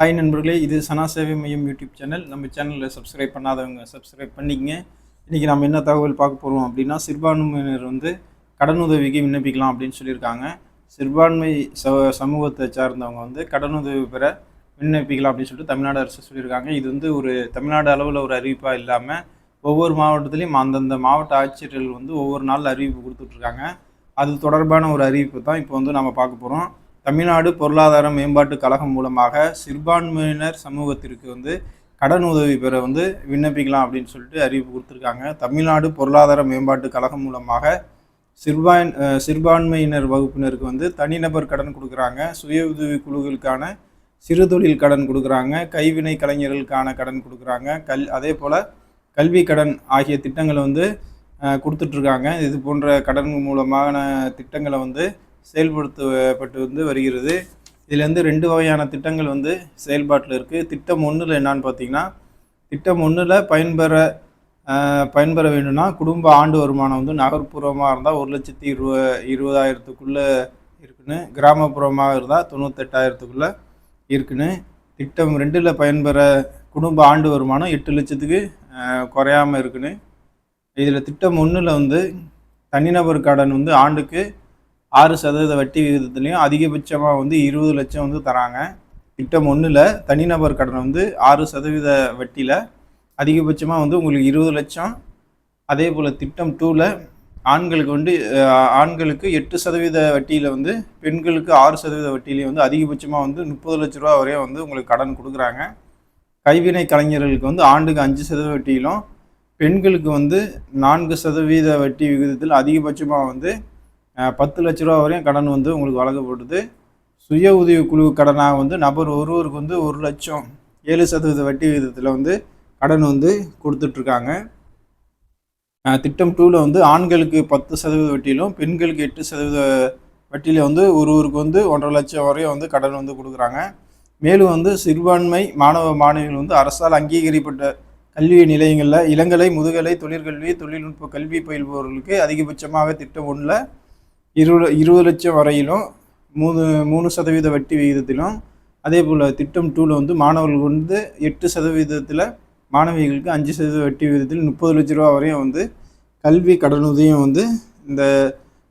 Hi நண்பர்களே இது சனா சேவை மையம் யூடியூப் சேனல். நம்ம சேனலில் சப்ஸ்கிரைப் பண்ணாதவங்க சப்ஸ்கிரைப் பண்ணிக்கங்க. இன்றைக்கி நம்ம என்ன தகவல் பார்க்க போகிறோம் அப்படின்னா சிறுபான்மையினர் வந்து கடனுதவிக்கு விண்ணப்பிக்கலாம் அப்படின்னு சொல்லியிருக்காங்க. சிறுபான்மை ச சமூகத்தை சார்ந்தவங்க வந்து கடனுதவி பெற விண்ணப்பிக்கலாம் அப்படின்னு சொல்லிட்டு தமிழ்நாடு அரசு சொல்லியிருக்காங்க. இது வந்து ஒரு தமிழ்நாடு அளவில் ஒரு அறிவிப்பாக இல்லாமல் ஒவ்வொரு மாவட்டத்துலேயும் அந்தந்த மாவட்ட ஆட்சியர்கள் வந்து ஒவ்வொரு நாள் அறிவிப்பு கொடுத்துட்ருக்காங்க அது தொடர்பான ஒரு அறிவிப்பு தான் இப்போ வந்து நம்ம பார்க்க போகிறோம் தமிழ்நாடு பொருளாதார மேம்பாட்டு கழகம் மூலமாக சிறுபான்மையினர் சமூகத்திற்கு வந்து கடன் உதவி பெற வந்து விண்ணப்பிக்கலாம் அப்படின்னு சொல்லிட்டு அறிவிப்பு கொடுத்துருக்காங்க. தமிழ்நாடு பொருளாதார மேம்பாட்டு கழகம் மூலமாக சிறுபான் சிறுபான்மையினர் வகுப்பினருக்கு வந்து தனிநபர் கடன் கொடுக்குறாங்க. சுய உதவி குழுக்களுக்கான சிறு தொழில் கடன் கொடுக்குறாங்க. கைவினை கலைஞர்களுக்கான கடன் கொடுக்குறாங்க. கல் அதே போல் கல்வி கடன் ஆகிய திட்டங்களை வந்து கொடுத்துட்ருக்காங்க இது போன்ற கடன் மூலமான திட்டங்களை வந்து செயல்படுத்தப்பட்டு வந்து வருகிறது. இதில் வந்து ரெண்டு வகையான திட்டங்கள் வந்து செயல்பாட்டில் இருக்குது திட்டம் ஒன்றில் என்னான்னு பார்த்தீங்கன்னா திட்டம் ஒன்றில் பயன்பெற பயன்பெற வேண்டும்னா குடும்ப ஆண்டு வருமானம் வந்து நகர்ப்புறமாக இருந்தால் ஒரு லட்சத்தி இருவ இருபதாயிரத்துக்குள்ளே இருக்குன்னு கிராமப்புறமாக இருந்தால் தொண்ணூத்தெட்டாயிரத்துக்குள்ளே இருக்குன்னு. திட்டம் ரெண்டில் பயன்பெற குடும்ப ஆண்டு வருமானம் எட்டு லட்சத்துக்கு குறையாமல் இருக்குன்னு. இதில் திட்டம் ஒன்றில் வந்து தனிநபர் கடன் வந்து ஆண்டுக்கு ஆறு சதவீத வட்டி விகிதத்துலேயும் அதிகபட்சமாக வந்து இருபது லட்சம் வந்து தராங்க. திட்டம் ஒன்றில் தனிநபர் கடன் வந்து ஆறு சதவீத வட்டியில் அதிகபட்சமாக வந்து உங்களுக்கு இருபது லட்சம். அதே போல் திட்டம் டூவில் ஆண்களுக்கு வந்து ஆண்களுக்கு எட்டு சதவீத வட்டியில் வந்து பெண்களுக்கு ஆறு சதவீத வட்டியிலையும் வந்து அதிகபட்சமாக வந்து முப்பது லட்ச ரூபா வரையும் வந்து உங்களுக்கு கடன் கொடுக்குறாங்க. கைவினை கலைஞர்களுக்கு வந்து ஆண்டுக்கு அஞ்சு சதவீத வட்டியிலும் பெண்களுக்கு வந்து நான்கு சதவீத வட்டி விகிதத்தில் அதிகபட்சமாக வந்து பத்து லட்ச ரூபா வரையும் கடன் வந்து உங்களுக்கு வழங்கப்படுது சுய உதவி குழு கடனாக வந்து நபர் ஒருவருக்கு வந்து ஒரு லட்சம் ஏழு சதவீத வட்டி விகிதத்தில் வந்து கடன் வந்து கொடுத்துட்ருக்காங்க. திட்டம் டூவில் வந்து ஆண்களுக்கு பத்து சதவீத வட்டியிலும் பெண்களுக்கு எட்டு சதவீத வட்டியில் வந்து ஒருவருக்கு வந்து ஒன்றரை லட்சம் வரையும் வந்து கடன் வந்து கொடுக்குறாங்க. மேலும் வந்து சிறுபான்மை மாணவ மாணவிகள் வந்து அரசால் அங்கீகரிக்கப்பட்ட கல்வி நிலையங்களில் இளங்கலை முதுகலை தொழிற்கல்வி தொழில்நுட்ப கல்வி பயில்பவர்களுக்கு அதிகபட்சமாக திட்டம் ஒன்றில் இருபது இருபது லட்சம் வரையிலும் மூணு மூணு சதவீத வட்டி விகிதத்திலும் அதே போல் திட்டம் டூவில் வந்து மாணவர்களுக்கு வந்து எட்டு சதவீதத்தில் மாணவிகளுக்கு அஞ்சு சதவீத வட்டி விகிதத்தில் முப்பது லட்ச ரூபா வரையும் வந்து கல்வி கடனுதவியும் வந்து இந்த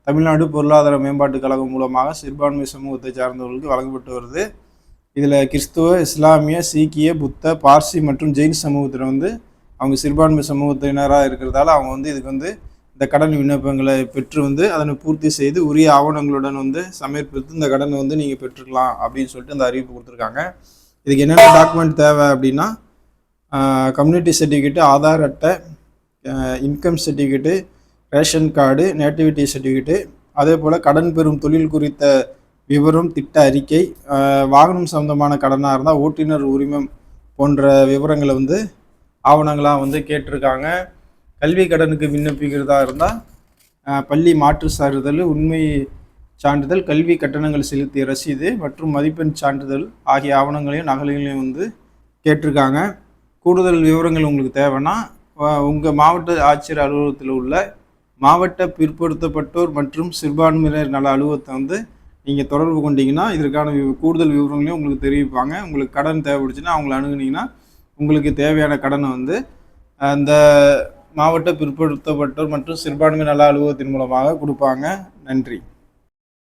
தமிழ்நாடு பொருளாதார மேம்பாட்டு கழகம் மூலமாக சிறுபான்மை சமூகத்தை சார்ந்தவர்களுக்கு வழங்கப்பட்டு வருது. இதில் கிறிஸ்துவ இஸ்லாமிய சீக்கிய புத்த பார்சி மற்றும் ஜெயின் சமூகத்தில் வந்து அவங்க சிறுபான்மை சமூகத்தினராக இருக்கிறதால அவங்க வந்து இதுக்கு வந்து இந்த கடன் விண்ணப்பங்களை பெற்று வந்து அதனை பூர்த்தி செய்து உரிய ஆவணங்களுடன் வந்து சமர்ப்பித்து இந்த கடனை வந்து நீங்கள் பெற்றுக்கலாம் அப்படின்னு சொல்லிட்டு அந்த அறிவிப்பு கொடுத்துருக்காங்க. இதுக்கு என்னென்ன டாக்குமெண்ட் தேவை அப்படின்னா கம்யூனிட்டி சர்டிஃபிகேட்டு ஆதார் அட்டை income certificate ration card nativity certificate அதே போல் கடன் பெறும் தொழில் குறித்த விவரம் திட்ட அறிக்கை வாகனம் சம்மந்தமான கடனாக இருந்தால் ஓட்டுநர் உரிமம் போன்ற விவரங்களை வந்து ஆவணங்களாக வந்து கேட்டிருக்காங்க. கல்வி கடனுக்கு விண்ணப்பிக்கிறதா இருந்தால் பள்ளி மாற்று சான்றிதழ் உண்மை சான்றிதழ் கல்வி கட்டணங்கள் செலுத்திய ரசீது மற்றும் மதிப்பெண் சான்றிதழ் ஆகிய ஆவணங்களையும் நகல்களையும் வந்து கேட்டிருக்காங்க. கூடுதல் விவரங்கள் உங்களுக்கு தேவைன்னா உங்கள் மாவட்ட ஆட்சியர் அலுவலகத்தில் உள்ள மாவட்ட பிற்படுத்தப்பட்டோர் மற்றும் சிறுபான்மையினர் நல அலுவலகத்தை வந்து நீங்கள் தொடர்பு கொண்டீங்கன்னா இதற்கான கூடுதல் விவரங்களையும் உங்களுக்கு தெரிவிப்பாங்க. உங்களுக்கு கடன் தேவைப்படுச்சுன்னா அவங்கள அணுகுனீங்கன்னா உங்களுக்கு தேவையான கடனை வந்து அந்த மாவட்ட பிற்படுத்தப்பட்டோர் மற்றும் சிறுபான்மை நல அலுவலகத்தின் மூலமாக கொடுப்பாங்க. நன்றி.